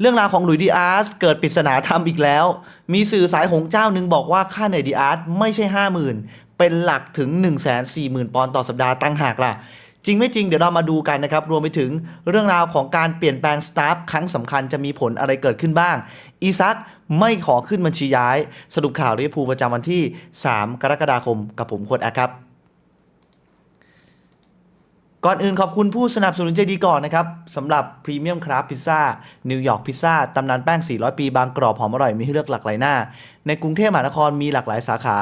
เรื่องราวของหลุยส์ดีอาร์สเกิดปริศนาธรรมอีกแล้ว มีสื่อสายหงเจ้าหนึ่งบอกว่าค่าเหนื่อยดีอาร์สไม่ใช่ 50,000 เป็นหลักถึง 140,000 ปอนด์ต่อสัปดาห์ตั้งหากล่ะ จริงไม่จริงเดี๋ยวเรามาดูกันนะครับ รวมไปถึงเรื่องราวของการเปลี่ยนแปลงสตาฟครั้งสำคัญจะมีผลอะไรเกิดขึ้นบ้าง อีซักไม่ขอขึ้นบัญชีย้าย สรุปข่าวลิเวร์พูประจำวันที่ 3 กรกฎาคมกับผมโคดแอครับ ก่อนอื่นขอบคุณผู้สนับสนุนใจดีก่อนนะครับสำหรับพรีเมียมคราฟพิซซ่านิวยอร์กพิซซ่าตำนานแป้ง 400 ปีบางกรอบหอมอร่อยมีให้เลือกหลากหลายหน้า ในกรุงเทพมหานครมีหลากหลายสาขา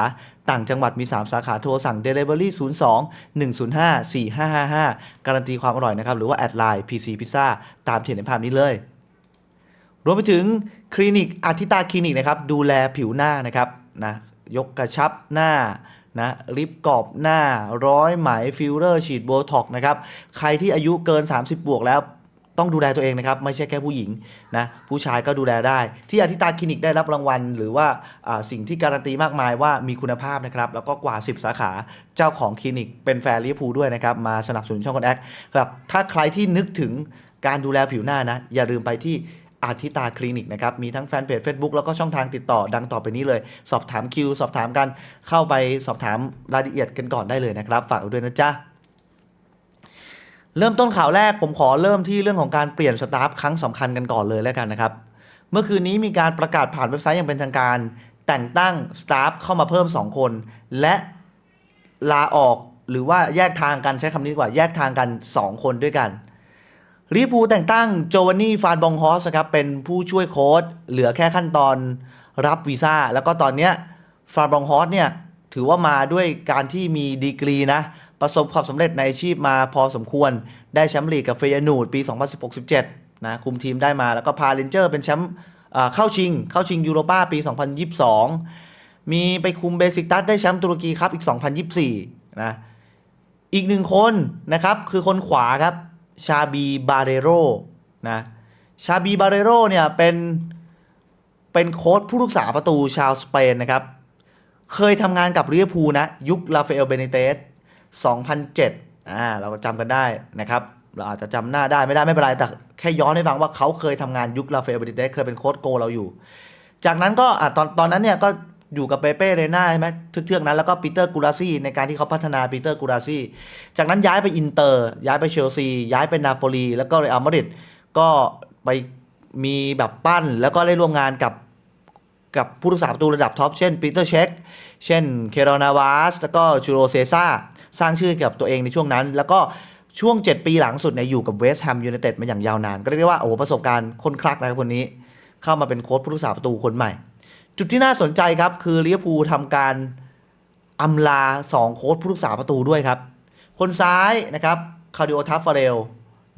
ต่างจังหวัดมี 3 สาขาโทรสั่ง Delivery 02 105 4555 การันตีความอร่อยนะครับ หรือว่าแอดไลน์ PC Pizza ตามที่เห็นในภาพนี้เลย รวมไปถึงคลินิกอาทิตาคลินิกนะครับดูแลผิวหน้านะครับนะยกกระชับหน้า นะลิปกรอบหน้าร้อยไหมฟิลเลอร์ฉีดโบท็อกนะครับ ใครที่อายุเกิน 30 บวกแล้วต้องดูแลตัวเองนะครับ ไม่ใช่แค่ผู้หญิงนะผู้ชายก็ดูแลได้ ที่อาทิตาคลินิกได้รับรางวัล หรือว่าสิ่งที่การันตีมากมายว่ามีคุณภาพนะครับ แล้วก็กว่า 10 สาขาเจ้าของคลินิกเป็นแฟนลิเวอร์พูลด้วยนะครับ มาสนับสนุนช่องคอนแอคครับถ้าใครที่นึกถึงการดูแลผิวหน้านะ อย่าลืมไปที่ อาทิตาคลินิกนะครับ มีทั้งแฟนเพจ Facebook แล้วก็ช่องทางติดต่อดังต่อไปนี้เลย สอบถามคิว สอบถามกัน เข้าไปสอบถามรายละเอียดกันก่อนได้เลยนะครับ ฝากด้วยนะจ๊ะ เริ่มต้นข่าวแรกผมขอเริ่มที่เรื่องของการเปลี่ยนสตาฟครั้งสำคัญกันก่อนเลยแล้วกันนะครับ เมื่อคืนนี้มีการประกาศผ่านเว็บไซต์อย่างเป็นทางการ แต่งตั้งสตาฟเข้ามาเพิ่ม 2 คน และลาออกหรือว่าแยกทางกันใช้คำนี้ดีกว่าแยกทางกัน 2 คนด้วยกัน ลิเวอร์พูลแต่งตั้งโจวานนี่ฟานบองฮอสครับเป็นผู้ช่วยโค้ชเหลือแค่ขั้นตอนรับวีซ่า แล้วก็ตอนเนี้ยฟานบองฮอสเนี่ยถือว่ามาด้วยการที่มีดีกรีนะ ประสบความสำเร็จในอาชีพมาพอสมควร ได้แชมป์ลีกกับเฟยนูดปี 2016-17 นะ คุมทีมได้มาแล้วก็พาเลนเจอร์เป็นแชมป์เข้าชิง เข้าชิงยูโรป้าปี 2022 มีไปคุมเบสิกตัสได้แชมป์ตุรกีครับอีก 2024 นะ อีกหนึ่งคนนะครับคือคนขวาครับ ชาบีบาเรโรนะชาบีบาเรโรเนี่ยเป็นเป็นโค้ชผู้รักษาประตูชาวสเปนนะครับ เคยทำงานกับลิเวอร์พูลนะ ยุคลาฟเอลเบเนเตส2007อ่าเราก็จำกันได้นะครับ เราอาจจะจำหน้าได้ไม่ได้ไม่เป็นไร แต่แค่ย้อนให้ฟังว่าเขาเคยทำงานยุคลาฟเอลเบเนเตสเคยเป็นโค้ชโกเราอยู่ จากนั้นก็อะตอนตอนนั้นเนี่ยก็ อยู่กับเปเป้เรน่าใช่ไหมเทือกๆนั้นแล้วก็ปีเตอร์กูราซี่ในการที่เขาพัฒนาปีเตอร์กูราซี่จากนั้นย้ายไปอินเตอร์ ย้ายไปเชลซี ย้ายไปนาโปลีแล้วก็เรอัลมาดริดก็ไปมีแบบปั้นแล้วก็ได้ร่วมงานกับกับผู้รักษาประตูระดับท็อปเช่นปีเตอร์เช็คเช่นเคโรนาวาสแล้วก็จูโรเซซ่าสร้างชื่อกับตัวเองในช่วงนั้น แล้วก็ช่วง 7 ปีหลังสุดเนี่ยอยู่กับเวสต์แฮมยูไนเต็ดมาอย่างยาวนาน ก็เรียกได้ว่าโอ้ประสบการณ์คนคลักนะครับคนนี้ เข้ามาเป็นโค้ชผู้รักษาประตูคนใหม่ จุดที่น่าสนใจครับ คือลิเวอร์พูลทำการอำลา 2 โค้ชผู้รักษาประตูด้วยครับ คนซ้ายนะครับคาร์ดิโอทัฟฟาเรล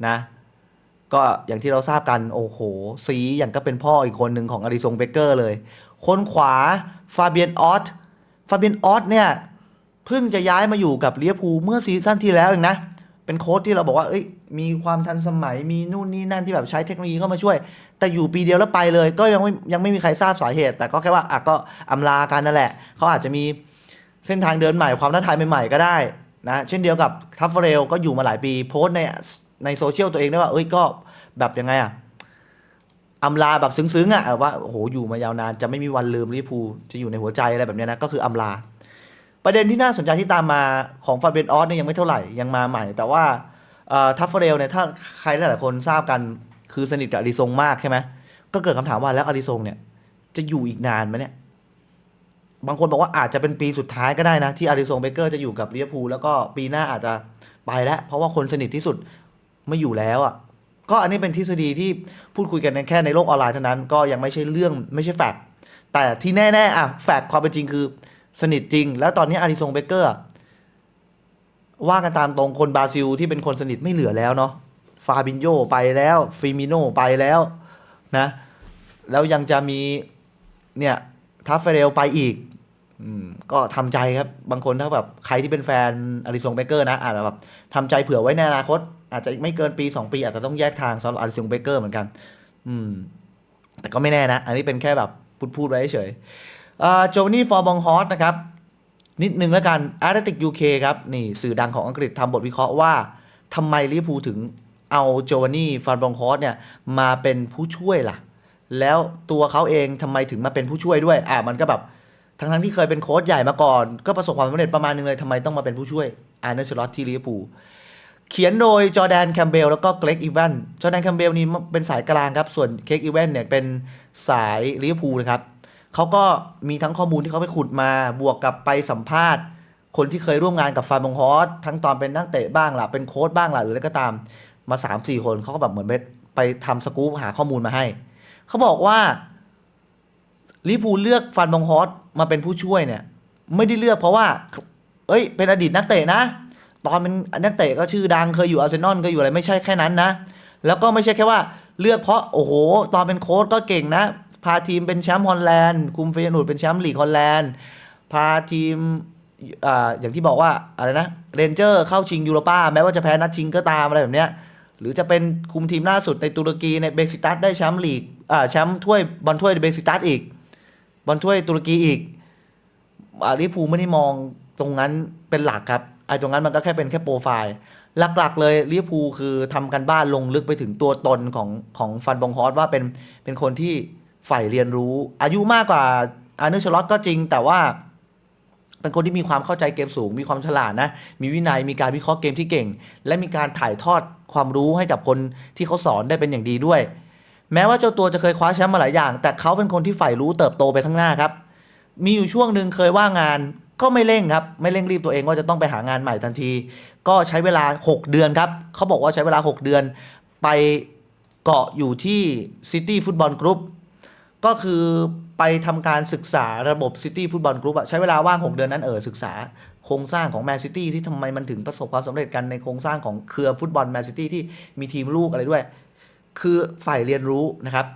นะก็อย่างที่เราทราบกัน โอ้โหสีอย่างก็เป็นพ่ออีกคนหนึ่งของอริซงเบเกอร์เลย คนขวาฟาเบียนออสฟาเบียนออสเนี่ย เพิ่งจะย้ายมาอยู่กับเวอร์พูเมื่อซีซั่นที่แล้วเองนะ เป็นโค้ชที่เราบอกว่าเอ้ยมีความทันสมัยมีนู่นนี่นั่นที่แบบใช้เทคโนโลยีเข้ามาช่วย แต่อยู่ปีเดียวแล้วไปเลย ก็ยังไม่ยังไม่มีใครทราบสาเหตุ แต่ก็แค่ว่าอะก็อำลากันนั่นแหละเขาอาจจะมีเส้นทางเดินใหม่ความท้าทายใหม่ๆก็ได้นะเช่นเดียวกับทัฟเฟรลก็อยู่มาหลายปีโพสในในโซเชียลตัวเองได้ว่าเอ้ยก็แบบยังไงอะอำลาแบบซึ้งๆอะว่าโอ้โหอยู่มายาวนานจะไม่มีวันลืมลิพูจะอยู่ในหัวใจอะไรแบบนี้นะก็คืออำลา ประเด็นที่น่าสนใจที่ตามมาของฟาเบียนออสเนี่ยยังไม่เท่าไหร่ยังมาใหม่ แต่ว่าทัฟเฟเรลเนี่ยถ้าใครหลายๆคนทราบกันคือสนิทกับอาริซงมากใช่ไหมก็เกิดคำถามว่าแล้วอาริซงเนี่ยจะอยู่อีกนานไหมเนี่ยบางคนบอกว่าอาจจะเป็นปีสุดท้ายก็ได้นะ ที่อาริซงเบเกอร์จะอยู่กับลิเวอร์พูลแล้วก็ปีหน้าอาจจะไปแล้ว เพราะว่าคนสนิทที่สุดไม่อยู่แล้วอะก็อันนี้เป็นทฤษฎีที่พูดคุยกันแค่ในโลกออนไลน์เท่านั้นก็ยังไม่ใช่เรื่องไม่ใช่แฟกต์แต่ที่แน่ๆอะแฟกต์ความเป็นจริงคือ สนิทจริง แล้วตอนนี้อาริซงเบเกอร์ว่ากันตามตรงคนบราซิลที่เป็นคนสนิทไม่เหลือแล้วเนาะฟาบินโยไปแล้วฟิมิโนไปแล้วนะ แล้วยังจะมีเนี่ยทัฟเฟเรลไปอีกอก็ทำใจครับ บางคนถ้าแบบใครที่เป็นแฟนอาริซงเบเกอร์นะอาจจะแบบทำใจเผื่อไว้ในอนาคต อาจจะไม่เกินปี 2 ปี อาจจะต้องแยกทางสำหรับอาริซงเบเกอร์เหมือนกัน อืม แต่ก็ไม่แน่นะ อันนี้เป็นแค่แบบพูดพูดไว้เฉย โจวานี่ฟอร์บองฮอสนะครับ นิดนึงแล้วกันอาร์ติกยูเคครับ นี่สื่อดังของอังกฤษทำบทวิเคราะห์ว่าทำไมลิเวอร์พูลถึงเอาโจวานี่ฟานบองฮอสเนี่ยมาเป็นผู้ช่วยล่ะ แล้วตัวเขาเองทำไมถึงมาเป็นผู้ช่วยด้วย อ่ามันก็แบบทั้งทั้งที่เคยเป็นโค้ชใหญ่มาก่อน ก็ประสบความสำเร็จประมาณนึงเลยทำไมต้องมาเป็นผู้ช่วยอาร์เนสลอตที่ลิเวอร์พูลเขียนโดยจอแดนแคมเบลแล้วก็เกรกอีแวนจอแดนแคมเบลนี่เป็นสายกลางครับ ส่วนเกรกอีแวนเนี่ยเป็นสายลิเวอร์พูลนะครับ เขาก็มีทั้งข้อมูลที่เขาไปขุดมา บวกกับไปสัมภาษณ์ คนที่เคยร่วมงานกับฟาร์มงฮอสทั้งตอนเป็นนักเตะบ้างล่ะ เป็นโค้ชบ้างล่ะ หรืออะไรก็ตามมา 3 4 คนเขาก็แบบเหมือนไปไปทำสกู๊ปหาข้อมูลมาให้ เขาบอกว่าลิเวอร์พูเลือกฟันบองฮอสมาเป็นผู้ช่วยเนี่ย ไม่ได้เลือกเพราะว่า เอ้ย เป็นอดีตนักเตะนะ ตอนเป็นนักเตะก็ชื่อดังเคยอยู่อาร์เซนอลเคยอยู่อะไรไม่ใช่แค่นั้นนะ แล้วก็ไม่ใช่แค่ว่าเลือกเพราะโอ้โห ตอนเป็นโค้ชก็เก่งนะ พาทีมเป็นแชมป์ฮอลแลนด์ คุมเฟยนูดเป็นแชมป์ลีกฮอลแลนด์ พาทีมอ่าอย่างที่บอกว่าอะไรนะเรนเจอร์เข้าชิงยูโรป้าแม้ว่าจะแพ้นัดชิงก็ตามอะไรแบบเนี้ยหรือจะเป็นคุมทีมล่าสุดในตุรกีในเบสิตัสได้แชมป์ลีกอ่าแชมป์ถ้วยบอลถ้วยเบสิตัสอีกบอลถ้วยตุรกีอีกอาลิพูไม่ได้มองตรงนั้นเป็นหลักครับไอ้ตรงนั้นมันก็แค่เป็นแค่โปรไฟล์ หลักๆ เลยลิเวอร์พูลคือทำกันบ้านลงลึกไปถึงตัวตนของของฟันบองฮอสว่าเป็นเป็นคนที่ ใฝ่เรียนรู้ อายุมากกว่าอาร์เนอร์ชลอตก็จริง แต่ว่า เป็นคนที่มีความเข้าใจเกมสูง มีความฉลาดนะ มีวินัยมีการวิเคราะห์เกมที่เก่ง และมีการถ่ายทอดความรู้ให้กับคนที่เขาสอนได้เป็นอย่างดีด้วย แม้ว่าเจ้าตัวจะเคยคว้าแชมป์มาหลายอย่าง แต่เขาเป็นคนที่ใฝ่รู้เติบโตไปข้างหน้าครับ มีอยู่ช่วงหนึ่งเคยว่างงานก็ไม่เร่งครับ ไม่เร่งรีบตัวเองว่าจะต้องไปหางานใหม่ทันที ก็ใช้เวลา 6 เดือนครับ เขาบอกว่าใช้เวลา 6 เดือน ไปเกาะอยู่ที่ซิตี้ฟุตบอลกรุ๊ป ก็คือไปทำการศึกษาระบบซิตี้ฟุตบอลกรุ๊ปอะใช้เวลาว่าง 6 เดือนนั้นเออศึกษาโครงสร้างของแมนซิตี้ที่ทำไมมันถึงประสบความสำเร็จกันในโครงสร้างของเครือฟุตบอลแมนซิตี้ที่มีทีมลูกอะไรด้วย คือฝ่ายเรียนรู้นะครับ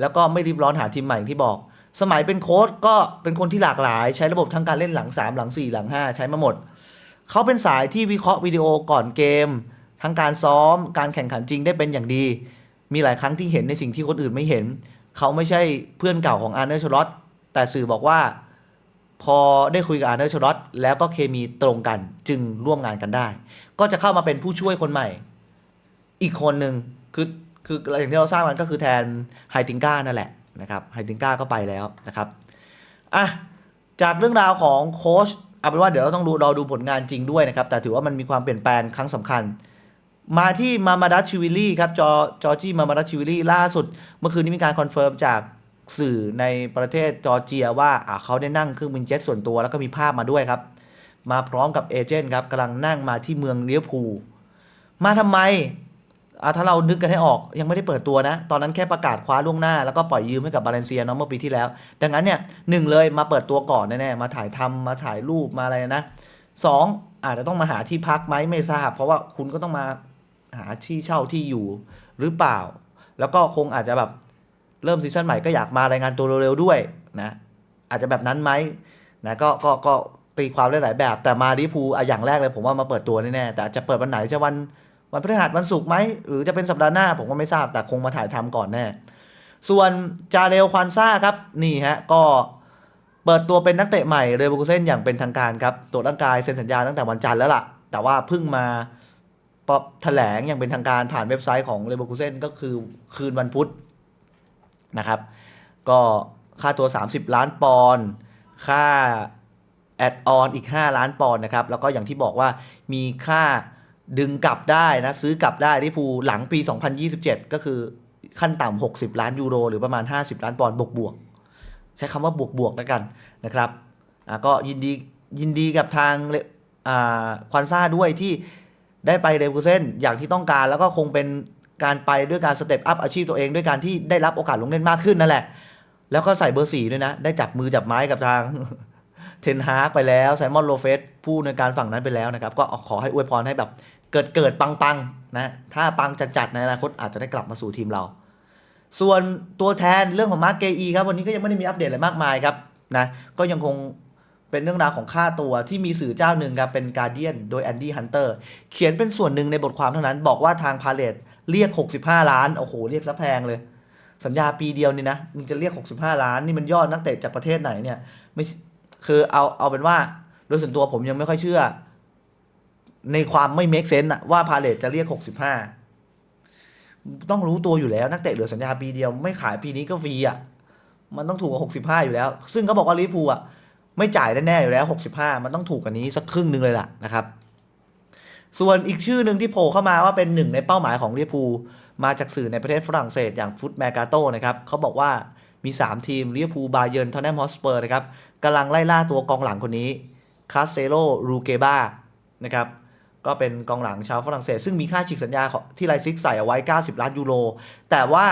แล้วก็ไม่รีบร้อนหาทีมใหม่อย่างที่บอก สมัยเป็นโค้ชก็เป็นคนที่หลากหลาย ใช้ระบบทั้งการเล่นหลัง 3 หลัง 4 หลัง 5 ใช้มาหมด เขาเป็นสายที่วิเคราะห์วิดีโอก่อนเกม ทั้งการซ้อม การแข่งขันจริงได้เป็นอย่างดี มีหลายครั้งที่เห็นในสิ่งที่คนอื่นไม่เห็น เขาไม่ใช่เพื่อนเก่าของอาร์เนอร์ชลอตแต่สื่อบอกว่า พอได้คุยกับอาร์เนอร์ชลอตแล้วก็เคมีตรงกันจึงร่วมงานกันได้ ก็จะเข้ามาเป็นผู้ช่วยคนใหม่ อีกคนหนึ่งคือคืออย่างที่เราทราบมันก็คือแทนไฮติงก้านั่นแหละนะครับไฮติงก้าก็ไปแล้วนะครับอะจากเรื่องราวของโค้ชเอาเป็นว่าเดี๋ยวเราต้องดูรอดูผลงานจริงด้วยนะครับ แต่ถือว่ามันมีความเปลี่ยนแปลงครั้งสำคัญ มาที่มามาดัชชิวิลี่ครับจอจอจี้มามาดัชชิวิลี่ล่าสุด เมื่อคืนนี้มีการคอนเฟิร์มจากสื่อในประเทศจอร์เจียว่าเขาได้นั่งเครื่องบินเจ็ตส่วนตัวแล้วก็มีภาพมาด้วยครับ มาพร้อมกับเอเจนต์ครับกำลังนั่งมาที่เมืองเลียวภูมาทำไมถ้าเรานึกกันให้ออกยังไม่ได้เปิดตัวนะ ตอนนั้นแค่ประกาศคว้าล่วงหน้า แล้วก็ปล่อยยืมให้กับบาเลนเซียเนาะเมื่อปีที่แล้ว ดังนั้นเนี่ยหนึ่งเลยมาเปิดตัวก่อนแน่ๆมาถ่ายทำมาถ่ายรูปมาอะไรนะสองอาจจะต้องมาหาที่พักไหมไม่ทราบ เพราะว่าคุณก็ต้องมา หาที่เช่าที่อยู่หรือเปล่า แล้วก็คงอาจจะแบบเริ่มซีซั่นใหม่ก็อยากมารายงานตัวเร็วๆด้วยนะอาจจะแบบนั้นไหมนะก็ก็ก็ตีความได้หลายแบบ แต่มาลิพูอะอย่างแรกเลยผมว่ามาเปิดตัวแน่ๆแต่จะเปิดวันไหนจะวันวันพฤหัสวันศุกร์ไหมหรือจะเป็นสัปดาห์หน้าผมก็ไม่ทราบแต่คงมาถ่ายทำก่อนแน่ส่วนจาเรลควานซ่าครับนี่ฮะก็เปิดตัวเป็นนักเตะใหม่เรเวอร์คูเซนอย่างเป็นทางการครับตรวจร่างกายเซ็นสัญญาตั้งแต่วันจันทร์แล้วล่ะ แต่ว่าเพิ่งมา ปอบแถลงอย่างเป็นทางการผ่านเว็บไซต์ของเลเวอร์คูเซนก็คือคืนวันพุธนะครับ ก็ค่าตัว 30 ล้านปอนด์ค่าแอดออนอีก 5 ล้านปอนด์นะครับ แล้วก็อย่างที่บอกว่ามีค่าดึงกลับได้นะ ซื้อกลับได้ที่ภูหลังปี 2027 ก็คือขั้นต่ำ 60 ล้านยูโร หรือประมาณ 50 ล้านปอนด์บวกบวกๆใช้คำว่าบวกบวกๆแล้วกันนะครับก็ยินดียินดีกับทางควานซ่าด้วยที่ ได้ไปเรเวอร์คูเซนอย่างที่ต้องการ แล้วก็คงเป็นการไปด้วยการสเต็ปอัพอาชีพตัวเองด้วยการที่ได้รับโอกาสลงเล่นมากขึ้นนั่นแหละ แล้วก็ใส่เบอร์สี่ด้วยนะ ได้จับมือจับไม้กับทางเทนฮากไปแล้วไซมอนโลเฟสผู้ในการฝั่งนั้นไปแล้วนะครับ ก็ขอให้อวยพรให้แบบเกิดเกิดปังปังๆนะถ้าปังจัดๆในอนาคตอาจจะได้กลับมาสู่ทีมเรา ส่วนตัวแทนเรื่องของมาร์กเกอีครับวันนี้ก็ยังไม่ได้มีอัปเดตอะไรมากมายครับนะก็ยังคง เป็นเรื่องราวของค่าตัวที่มีสื่อเจ้าหนึ่งครับเป็นการเดียนโดยแอนดี้ฮันเตอร์เขียนเป็นส่วนหนึ่งในบทความเท่านั้น บอกว่าทางพาเลตเรียก 65 ล้าน โอ้โห เรียกซะแพงเลย สัญญาปีเดียวนี่นะ มึงจะเรียก 65 ล้าน นี่มันยอดนักเตะจากประเทศไหนเนี่ย ไม่คือเอาเอาเป็นว่า โดยส่วนตัวผมยังไม่ค่อยเชื่อ ในความไม่ make sense อะว่าพาเลตจะเรียก 65 ต้องรู้ตัวอยู่แล้ว นักเตะเหลือสัญญาปีเดียวไม่ขายปีนี้ก็ฟรีอะมันต้องถูกกว่า65 อยู่แล้ว ซึ่งเขาบอกว่าลิเวอร์พูลอะ ไม่จ่ายแน่ๆอยู่แล้ว 65 มันต้องถูกกว่านี้สักครึ่งหนึ่งเลยล่ะนะครับ ส่วนอีกชื่อหนึ่งที่โผล่เข้ามาว่าเป็นหนึ่งในเป้าหมายของลิเวอร์พูลมาจากสื่อในประเทศฝรั่งเศสอย่างฟุตแมกาโตนะครับเขาบอกว่ามี 3 ทีมลิเวอร์พูลบาเยิร์นทอนแนมฮอสเปอร์นะครับกำลังไล่ล่าตัวกองหลังคนนี้คาสเซโลรูเกบานะครับก็เป็นกองหลังชาวฝรั่งเศส ซึ่งมีค่าฉีกสัญญาที่ไลซิกใส่เอาไว้ 90 ล้านยูโรแต่ว่า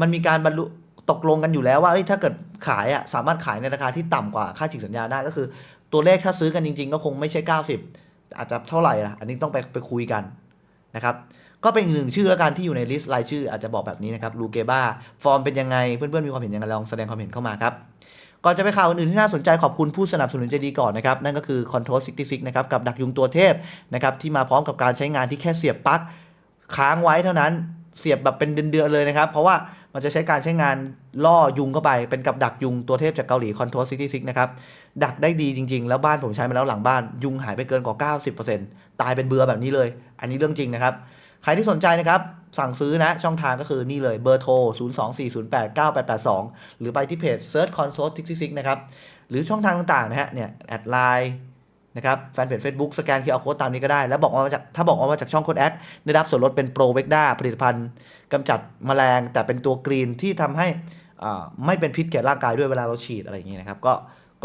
มันมีการบรรลุ ตกลงกันอยู่แล้วว่าถ้าเกิดขายอะสามารถขายในราคาที่ต่ำกว่าค่าฉีกสัญญาได้ก็คือ ตัวเลขถ้าซื้อกันจริง ๆ ก็คงไม่ใช่ 90 อาจจะเท่าไหร่ล่ะอันนี้ต้องไปไปคุยกันนะครับก็เป็นอีกหนึ่งชื่อแล้วกันที่อยู่ในลิสต์รายชื่ออาจจะบอกแบบนี้นะครับลูเกบ้าฟอร์มเป็นยังไง เพื่อนๆ มีความเห็นยังไงลองแสดงความเห็นเข้ามาครับก่อนจะไปข่าวอื่นที่น่าสนใจขอบคุณผู้สนับสนุนใจดีก่อนนะครับ นั่นก็คือ Control 66 นะครับ กับดักยุงตัวเทพนะครับที่มาพร้อมกับการใช้งานที่แค่เสียบปลั๊กค้างไว้เท่านั้น เสียบแบบเป็นเดือนๆเลยนะครับ เพราะว่ามันจะใช้การใช้งานล่อยุงเข้าไป เป็นกับดักยุงตัวเทพจากเกาหลี Control 66นะครับ ดักได้ดีจริง ๆ แล้วบ้านผมใช้มาแล้วหลังบ้าน ยุงหายไปเกินกว่า 90%ตายเป็นเบื่อแบบนี้เลย อันนี้เรื่องจริงนะครับ ใครที่สนใจนะครับ สั่งซื้อนะ ช่องทางก็คือนี่เลยเบอร์โทร 024089882 หรือไปที่เพจ Search Console 66นะครับหรือช่องทางต่างๆนะฮะเนี่ยแอดไลน์ นะครับแฟนเพจ Facebook สแกน QR Code ตามนี้ก็ได้ แล้วบอกว่าจากถ้าบอกว่าจากช่องโค้ดแอดได้รับส่วนลดเป็นโปรเวกด้าผลิตภัณฑ์กำจัดแมลง แต่เป็นตัวกรีนที่ทำให้อ่าไม่เป็นพิษแก่ร่างกายด้วยเวลาเราฉีดอะไรอย่างนี้นะครับ ก็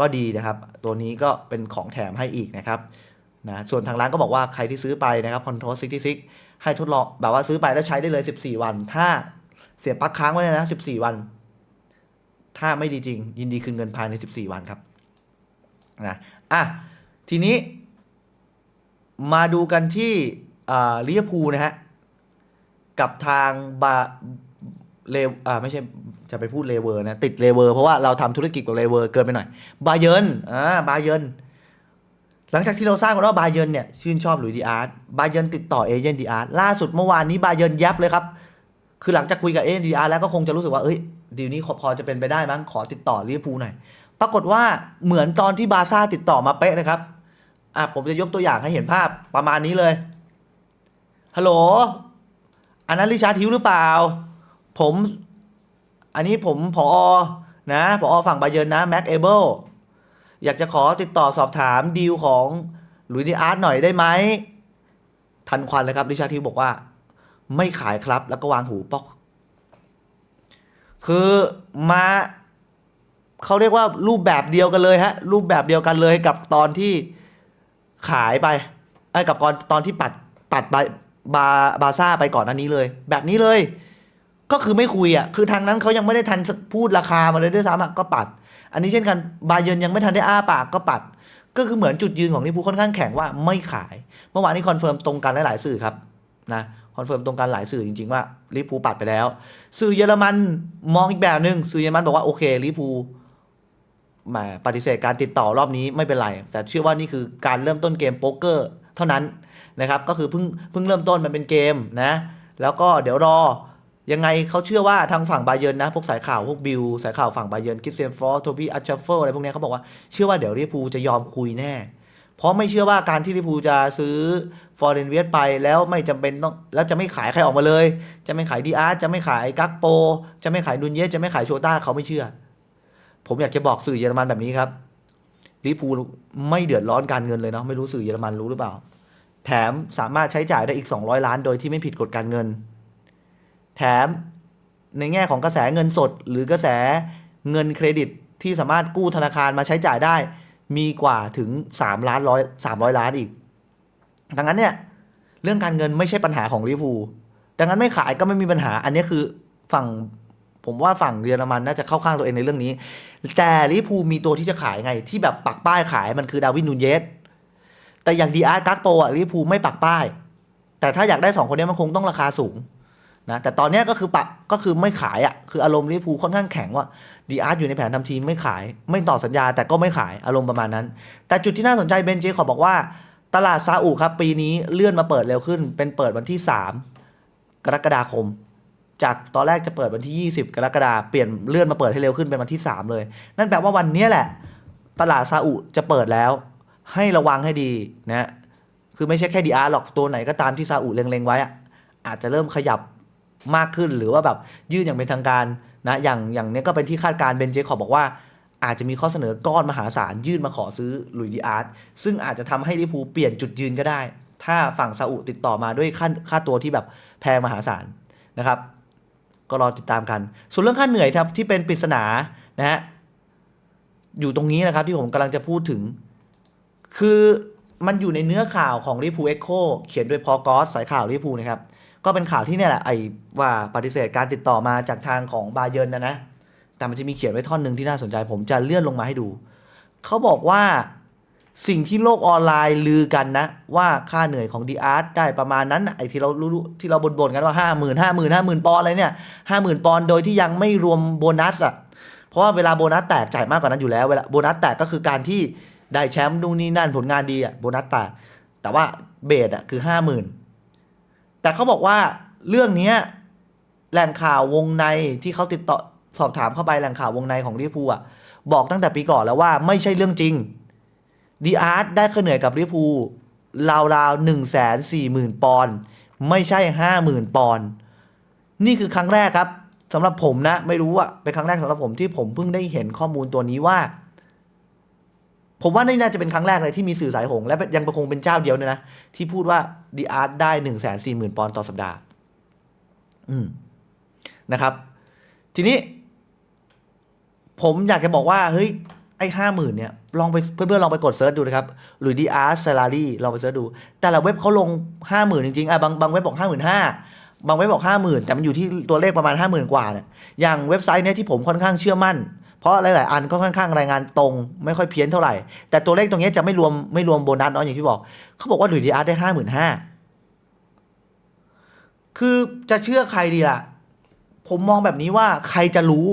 ก็ดีนะครับ ตัวนี้ก็เป็นของแถมให้อีกนะครับนะส่วนทางร้านก็บอกว่าใครที่ซื้อไปนะครับ Control 66ให้ทดลองแบบว่าซื้อไปแล้วใช้ได้เลย 14 วัน ถ้าเสียบปลั๊กค้างไว้เลยนะ 14 วัน ถ้าไม่ดีจริง ยินดีคืนเงินภายใน 14 วันครับนะอะ ทีนี้ มาดูกันที่ลิเวอร์พูลนะฮะ กับทางบาเลอ่าไม่ใช่จะไปพูดเลเวอร์นะ ติดเลเวอร์เพราะว่าเราทำธุรกิจกับเลเวอร์เกินไปหน่อย บาเยิร์นอ่าบาเยิร์นหลังจากที่เราทราบกันว่าบาเยิร์นเนี่ยชื่นชอบหลุยดีอาร์ตบาเยิร์นติดต่อเอเจนต์ดีอาร์ตล่าสุดเมื่อวานนี้บาเยิร์นยับเลยครับ คือหลังจากคุยกับเอเจนต์ดีอาร์ตแล้วก็คงจะรู้สึกว่าเอ้ยดีลนี้พอจะเป็นไปได้มั้งขอติดต่อลิเวอร์พูลหน่อยปรากฏว่าเหมือนตอนที่บาซ่าติดต่อมาเป๊ะเลยครับ อะผมจะยกตัวอย่างให้เห็นภาพประมาณนี้เลย ฮัลโหล อันนั้นริชาร์ดฮิวหรือเปล่า ผม อันนี้ผมผอนะผอฝั่งบาเยินนะแม็กเอเบิลอยากจะขอติดต่อสอบถามดีลของหลุยส์ดีอาร์ตหน่อยได้ไหม ทันควันเลยครับริชาร์ดฮิวบอกว่า ไม่ขายครับแล้วก็วางหูป๊อก คือมาเขาเรียกว่ารูปแบบเดียวกันเลยฮะ รูปแบบเดียวกันเลยกับตอนที่ ขายไปไอ้กับตอนตอนที่ปัดปัดบาบาบาซ่าไปก่อนอันนี้เลย แบบนี้เลย ก็คือไม่คุยอะคือทางนั้นเขายังไม่ได้ทันพูดราคามาเลยด้วยซ้ำอะก็ปัด อันนี้เช่นกันบาเยนยังไม่ทันได้อ้าปากก็ปัด ก็คือเหมือนจุดยืนของลิเวอร์พูลค่อนข้างแข็งว่าไม่ขาย เมื่อวานนี้คอนเฟิร์มตรงกันหลายๆสื่อครับนะคอนเฟิร์มตรงกันหลายสื่อจริงๆว่าลิเวอร์พูลปัดไปแล้ว สื่อเยอรมันมองอีกแบบหนึ่งสื่อเยอรมันบอกว่าโอเคลิเวอร์พูล มาปฏิเสธการติดต่อรอบนี้ไม่เป็นไร แต่เชื่อว่านี่คือการเริ่มต้นเกมโป๊กเกอร์เท่านั้นนะครับก็คือเพิ่งเพิ่งเริ่มต้นมันเป็นเกมนะแล้วก็เดี๋ยวรอยังไงเขาเชื่อว่าทางฝั่งบาเยินนะพวกสายข่าวพวกบิลสายข่าวฝั่งบาเยินคิสเซนฟอร์โทบี้อัชเชฟเฟอร์อะไรพวกนี้เขาบอกว่าเชื่อว่าเดี๋ยวลิเวอร์พูลจะยอมคุยแน่ เพราะไม่เชื่อว่าการที่ลิเวอร์พูลจะซื้อฟอร์เรนเวียไปแล้วไม่จำเป็นต้องแล้วจะไม่ขายใครออกมาเลย จะไม่ขายดีอาร์จะไม่ขายกักโป จะไม่ขายดุนเยสจะไม่ขายโชต้าเขาไม่เชื่อ ผมอยากจะบอกสื่อเยอรมันแบบนี้ครับลิพูไม่เดือดร้อนการเงินเลยเนาะไม่รู้สื่อเยอรมันรู้หรือเปล่า แถมสามารถใช้จ่ายได้อีก 200 ล้านโดยที่ไม่ผิดกฎการเงิน แถมในแง่ของกระแสเงินสด หรือกระแสเงินเครดิตที่สามารถกู้ธนาคารมาใช้จ่ายได้ มีกว่าถึง 3 ล้านร้อย300ล้านอีก ดังนั้นเนี่ยเรื่องการเงินไม่ใช่ปัญหาของลิพูดังนั้นไม่ขายก็ไม่มีปัญหา อันนี้คือฝั่ง ผมว่าฝั่งเยอรมันน่าจะเข้าข้างตัวเองในเรื่องนี้ แต่ลิพูมีตัวที่จะขายไง ที่แบบปักป้ายขายมันคือดาวินนูเยสแต่อย่างดีอาร์กักโปอะลิพูไม่ปักป้าย แต่ถ้าอยากได้สองคนนี้มันคงต้องราคาสูงนะแต่ตอนเนี้ยก็คือปักก็คือไม่ขายอะคืออารมณ์ลิพูค่อนข้างแข็งว่าดีอาร์อยู่ในแผนทำทีมไม่ขาย ไม่ต่อสัญญาแต่ก็ไม่ขายอารมณ์ประมาณนั้น แต่จุดที่น่าสนใจเบนเจขอบอกว่า ตลาดซาอุครับปีนี้เลื่อนมาเปิดเร็วขึ้น เป็นเปิดวันที่ 3 กรกฎาคม จากตอนแรกจะเปิดวันที่ 20 กรกฎาคมเปลี่ยนเลื่อนมาเปิดให้เร็วขึ้นเป็นวันที่ 3 เลย นั่นแปลว่าวันนี้แหละ ตลาดซาอุจะเปิดแล้ว ให้ระวังให้ดีนะคือไม่ใช่แค่ดีอาร์หรอกตัวไหนก็ตามที่ซาอุเล็งๆไว้อะอาจจะเริ่มขยับมากขึ้นหรือว่าแบบยื่นอย่างเป็นทางการนะอย่างอย่างเนี้ยก็เป็นที่คาดการณ์เบนเจคอบบอกว่า อาจจะมีข้อเสนอก้อนมหาศาลยื่นมาขอซื้อหลุยดีอาร์ตซึ่งอาจจะทำให้ลิพูเปลี่ยนจุดยืนก็ได้ ถ้าฝั่งซาอุติดต่อมาด้วยค่าค่าตัวที่แบบแพงมหาศาลนะครับ ก็รอติดตามกัน ส่วนเรื่องค่าเหนื่อยครับที่เป็นปริศนานะฮะอยู่ตรงนี้นะครับที่ผมกำลังจะพูดถึง คือมันอยู่ในเนื้อข่าวของลิพูเอ็กโคเขียนโดยพอกอสสายข่าวลิพูนะครับก็เป็นข่าวที่เนี่ยแหละไอ้ว่าปฏิเสธการติดต่อมาจากทางของบาเยินนะนะแต่มันจะมีเขียนไว้ท่อนหนึ่งที่น่าสนใจ ผมจะเลื่อนลงมาให้ดู เขาบอกว่า สิ่งที่โลกออนไลน์ลือกันนะ ว่าค่าเหนื่อยของดีอาร์ตได้ประมาณนั้นไอ้ที่เรารู้ที่เราบ่นๆกันว่าห้าหมื่นห้าหมื่นห้าหมื่นปอนอะไรเนี่ยห้าหมื่นปอนโดยที่ยังไม่รวมโบนัสอะเพราะว่าเวลาโบนัสแตกจ่ายมากกว่านั้นอยู่แล้วเวลาโบนัสแตกก็คือการที่ได้แชมป์นู่นนี่นั่นผลงานดีอะโบนัสแตกแต่ว่าเบสอะคือห้าหมื่นแต่เขาบอกว่าเรื่องนี้แหล่งข่าววงในที่เขาติดต่อสอบถามเข้าไปแหล่งข่าววงในของลิเวอร์พูลอะบอกตั้งแต่ปีก่อนแล้วว่าไม่ใช่เรื่องจริง ดีอาร์ตได้ค่าเหนื่อยกับลิเวอร์พูลราวๆหนึ่งแสนสี่หมื่นปอนด์ไม่ใช่ห้าหมื่นปอนด์นี่คือครั้งแรกครับสำหรับผมนะ ไม่รู้อะเป็นครั้งแรกสำหรับผมที่ผมเพิ่งได้เห็นข้อมูลตัวนี้ว่า ผมว่านี่น่าจะเป็นครั้งแรกเลยที่มีสื่อสายหงและยังคงเป็นเจ้าเดียวเนี่ยนะ ที่พูดว่าดีอาร์ตได้หนึ่งแสนสี่หมื่นปอนด์ต่อสัปดาห์ อืมนะครับ ทีนี้ ผมอยากจะบอกว่า เฮ้ย ไอ้ห้าหมื่นเนี่ยลองไปเพื่อนๆลองไปกดเซิร์ชดูนะครับหรือดีอาร์ a ลารีลองไปเสิร์ชดู แต่ละเว็บเขาลงห้าหมื่นจริงๆอะบางบางเว็บบอกห้าหมื่นห้าบางเว็บบอกห้าหมื่นแต่มันอยู่ที่ตัวเลขประมาณห้าหมื่นกว่าเนี่ยอย่างเว็บไซต์เนี้ยที่ผมค่อนข้างเชื่อมั่น เพราะหลายๆ อันก็ค่อนข้างรายงานตรงไม่ค่อยเพี้ยนเท่าไหร่ แต่ตัวเลขตรงนี้จะไม่รวมไม่รวมโบนัสเนาะอย่างที่บอกเขาบอกว่าหลุยดีอาร์ได้ห้าหมื่นห้าคือจะเชื่อใครดีล่ะ ผมมองแบบนี้ว่าใครจะรู้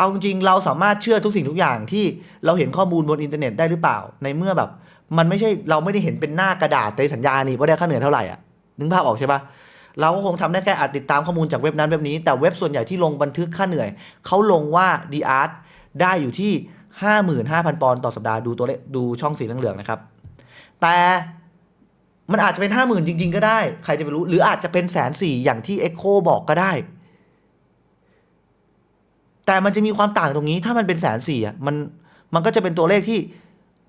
เอาจริงๆเราสามารถเชื่อทุกสิ่งทุกอย่างที่เราเห็นข้อมูลบนอินเทอร์เน็ตได้หรือเปล่า ในเมื่อแบบ มันไม่ใช่เราไม่ได้เห็นเป็นหน้ากระดาษในสัญญานี่ว่าได้ค่าเหนื่อยเท่าไหร่อะนึกภาพออกใช่ปะเราก็คงทำได้แค่อาจติดตามข้อมูลจากเว็บนั้นเว็บนี้แต่เว็บส่วนใหญ่ที่ลงบันทึกค่าเหนื่อยเขาลงว่าดีอาร์ตได้อยู่ที่ 55,000 ปอนด์ต่อสัปดาห์ดูตัวเลขดูช่องสีเหลืองๆนะครับ แต่มันอาจจะเป็น 50,000 จริง ๆ ก็ได้ ใครจะไปรู้ หรืออาจจะเป็นแสนสี่อย่างที่ Echo บอกก็ได้ แต่มันจะมีความต่างตรงนี้ ถ้ามันเป็นแสนสี่อะมันมันก็จะเป็นตัวเลขที่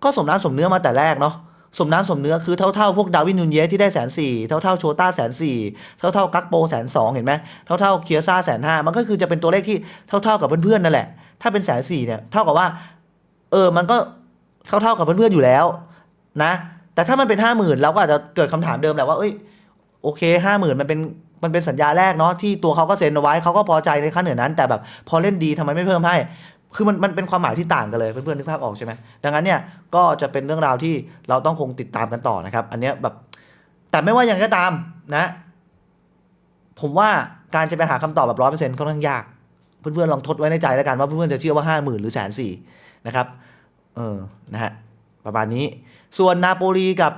ก็สมน้ำสมเนื้อมาแต่แรกเนาะสมน้ำสมเนื้อคือเท่าๆพวกดาวินนูนเยสที่ได้แสนสี่เท่าๆโชต้าแสนสี่เท่าๆกักโปแสนสองเห็นไหมเท่าๆเคียซ่าแสนห้ามันก็คือจะเป็นตัวเลขที่เท่าๆกับเพื่อนๆนั่นแหละ ถ้าเป็นแสนสี่เนี่ยเท่ากับว่า เออมันก็เท่าๆกับเพื่อนๆอยู่แล้วนะ แต่ถ้ามันเป็นห้าหมื่นเราก็อาจจะเกิดคำถามเดิมแหละว่าเอ้ยโอเคห้าหมื่นมันเป็น มันเป็นสัญญาแรกเนาะที่ตัวเขาก็เซ็นเอาไว้เขาก็พอใจในค่าเหนือนั้น แต่แบบพอเล่นดีทำไมไม่เพิ่มให้ คือมันมันเป็นความหมายที่ต่างกันเลยเพื่อนๆนึกภาพออกใช่ไหมดังนั้นเนี่ยก็จะเป็นเรื่องราวที่เราต้องคงติดตามกันต่อนะครับ อันเนี้ยแบบแต่ไม่ว่าอย่างไรก็ตามนะ ผมว่าการจะไปหาคำตอบแบบร้อยเปอร์เซ็นต์ค่อนข้างยาก เพื่อนๆลองทดไว้ในใจแล้วกันว่าเพื่อนๆจะเชื่อว่าห้าหมื่นหรือแสนสี่นะครับเออนะฮะประมาณนี้ ส่วนนาโปลีกับ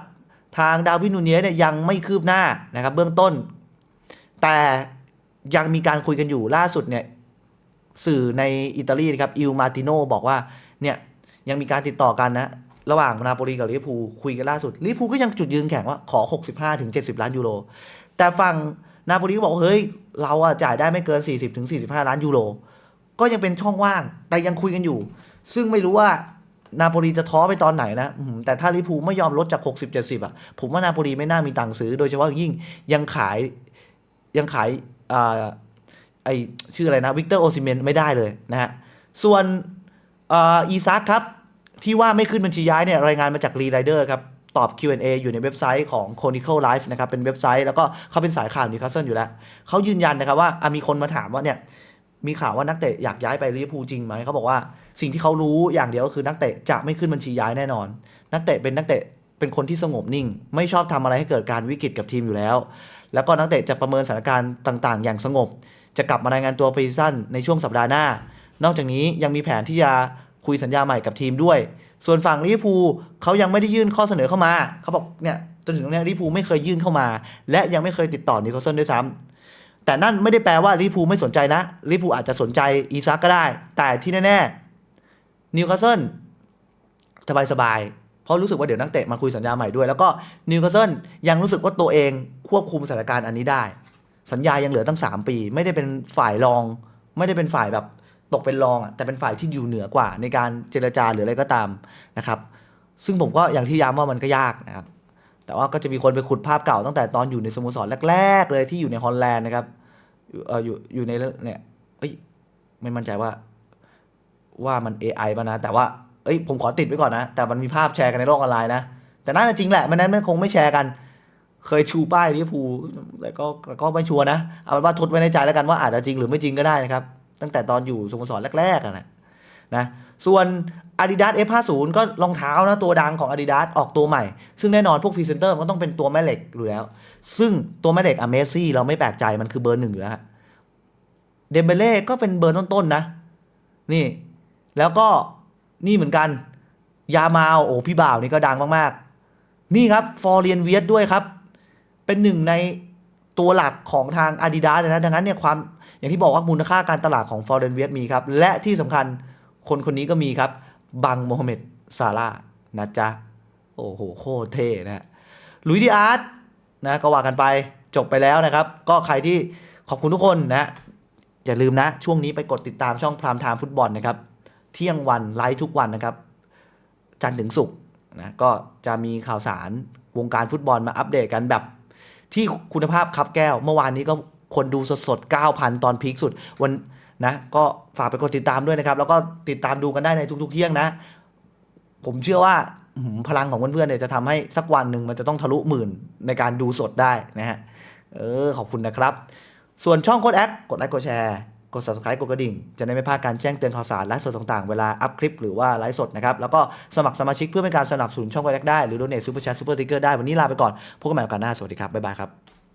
ทางดาวินูเนียเนี่ยยังไม่คืบหน้านะครับ เบื้องต้น แต่ยังมีการคุยกันอยู่ล่าสุดเนี่ยสื่อในอิตาลีนะครับอิลมาติโนบอกว่าเนี่ยยังมีการติดต่อกันนะระหว่างนาโปลีกับลิเวอร์พูลคุยกันล่าสุดลิเวอร์พูลก็ยังจุดยืนแข็งว่าขอ 65ถึง70 ล้านยูโร แต่ฝั่งนาโปลีก็บอกเฮ้ยเราอะจ่ายได้ไม่เกิน 40ถึง45 ล้านยูโร ก็ยังเป็นช่องว่าง แต่ยังคุยกันอยู่ ซึ่งไม่รู้ว่านาโปลีจะท้อไปตอนไหนนะแต่ถ้าลิเวอร์พูลไม่ยอมลดจาก 60 70อะผมว่านาโปลีไม่น่ามีตังค์ซื้อ โดยเฉพาะยิ่งยังขาย ยังขายอไอชื่ออะไรนะวิกเตอร์โอซิเมนไม่ได้เลยนะฮะส่วนอีซักครับที่ว่าไม่ขึ้นบัญชีย้ายเนี่ยรายงานมาจากรีไรเดอร์ครับตอบ Q&A อยู่ในเว็บไซต์ของ Chronicle Life นะครับ เป็นเว็บไซต์แล้วก็เขาเป็นสายข่าวนิวคาสเซิลอยู่แล้ว เขายืนยันนะครับว่ามีคนมาถามว่าเนี่ย มีข่าวว่านักเตะอยากย้ายไปลิเวอร์พูลจริงไหม เขาบอกว่าสิ่งที่เขารู้อย่างเดียวก็คือนักเตะจะไม่ขึ้นบัญชีย้ายแน่นอน นักเตะเป็นนักเตะเป็นคนที่สงบนิ่ง ไม่ชอบทำอะไรให้เกิดการวิกฤตกับทีมอยู่แล้ว แล้วก็นักเตะจะประเมินสถานการณ์ต่าง ๆ อย่างสงบ จะกลับมารายงานตัวปีสั้นในช่วงสัปดาห์หน้า นอกจากนี้ยังมีแผนที่จะคุยสัญญาใหม่กับทีมด้วย ส่วนฝั่งลิเวอร์พูลเขายังไม่ได้ยื่นข้อเสนอเข้ามา เขาบอกเนี่ยจนถึงตรงเนี้ยลิเวอร์พูลไม่เคยยื่นเข้ามา และยังไม่เคยติดต่อนิโคลสันด้วยซ้ำแต่นั่นไม่ได้แปลว่าลิเวอร์พูลไม่สนใจนะลิเวอร์พูลอาจจะสนใจอีซักก็ได้ แต่ที่แน่ๆนิวคาสเซิลสบายสบายๆ เพราะรู้สึกว่าเดี๋ยวนักเตะมาคุยสัญญาใหม่ด้วย แล้วก็นิวคาสเซิลยังรู้สึกว่าตัวเองควบคุมสถานการณ์อันนี้ได้ สัญญายังเหลือตั้ง 3 ปี ไม่ได้เป็นฝ่ายรอง ไม่ได้เป็นฝ่ายแบบตกเป็นรองอะแต่เป็นฝ่ายที่อยู่เหนือกว่า ในการเจรจาหรืออะไรก็ตามนะครับ ซึ่งผมก็อย่างที่ย้ำว่ามันก็ยากนะครับ แต่ว่าก็จะมีคนไปขุดภาพเก่าตั้งแต่ตอนอยู่ในสโมสรแรก ๆ เลยที่อยู่ในฮอลแลนด์นะครับอยู่เอออยู่อยู่ในเนี่ยเอ้ยไม่มั่นใจว่าว่ามัน AI ป่ะนะ แต่ว่า เอ้ยผมขอติดไว้ก่อนนะ แต่มันมีภาพแชร์กันในโลกออนไลน์นะ แต่น่าจะจริงแหละไม่นั้นมันคงไม่แชร์กัน เคยชูป้ายลิเวอร์พูลแต่ก็แต่ก็ไม่ชัวร์นะ เอาเป็นว่าทดไว้ในใจแล้วกันว่าอาจจะจริงหรือไม่จริงก็ได้นะครับ ตั้งแต่ตอนอยู่สโมสรแรกๆนะนะส่วน Adidas F50 ก็รองเท้านะตัวดังของ Adidas ออกตัวใหม่ ซึ่งแน่นอนพวกพรีเซนเตอร์มันก็ต้องเป็นตัวแม่เหล็กอยู่แล้ว ซึ่งตัวแม่เหล็กอะเมซี่เราไม่แปลกใจมันคือเบอร์หนึ่งอยู่แล้วเดเบเล่ก็เป็นเบอร์ต้นๆนะ นี่ แล้วก็ นี่เหมือนกัน ยามาโอ้พี่บ่าวนี่ก็ดังมากๆ นี่ครับฟอร์เรียนเวียดด้วยครับ เป็นหนึ่งในตัวหลักของทาง Adidas นะดังนั้นเนี่ยความอย่างที่บอกว่ามูลค่าการตลาดของฟอร์เรียนเวียดมีครับ และที่สำคัญคนคนนี้ก็มีครับ บังโมฮัมเหม็ดซาร่านะจ๊ะ โอ้โห โคตรเท่นะฮะลุยดีอาร์ตนะก็ว่ากันไปจบไปแล้วนะครับ ก็ใครที่ขอบคุณทุกคนนะ อย่าลืมนะ ช่วงนี้ไปกดติดตามช่องพรามไทม์ฟุตบอลนะครับ เที่ยงวันไลฟ์ทุกวันนะครับ จันทร์ถึงศุกร์นะก็จะมีข่าวสารวงการฟุตบอลมาอัปเดตกันแบบ ที่คุณภาพครับแก้ว เมื่อวานนี้ก็คนดูสดๆ 9,000 ตอนพีคสุดวันนะก็ฝากไปกดติดตามด้วยนะครับ แล้วก็ติดตามดูกันได้ในทุก ๆ เที่ยงนะ ผมเชื่อว่าพลังของเพื่อนๆเนี่ยจะทำให้สักวันหนึ่งมันจะต้องทะลุหมื่นในการดูสดได้นะฮะ เออ ขอบคุณนะครับ ส่วนช่องโค้ดแอคกดไลค์กดแชร์ กด subscribe กดกระดิ่ง จะได้ไม่พลาดการแจ้งเตือนข่าวสารและสดต่างๆ เวลาอัพคลิปหรือว่าไลฟ์สดนะครับ แล้วก็สมัครสมาชิกเพื่อเป็นการสนับสนุนช่องโค้ดแอคได้ หรือโดเนทซูเปอร์แชร์ซูเปอร์ติ๊กเกอร์ได้ วันนี้ลาไปก่อน พบกันใหม่โอกาสหน้า สวัสดีครับ บ๊ายบายครับ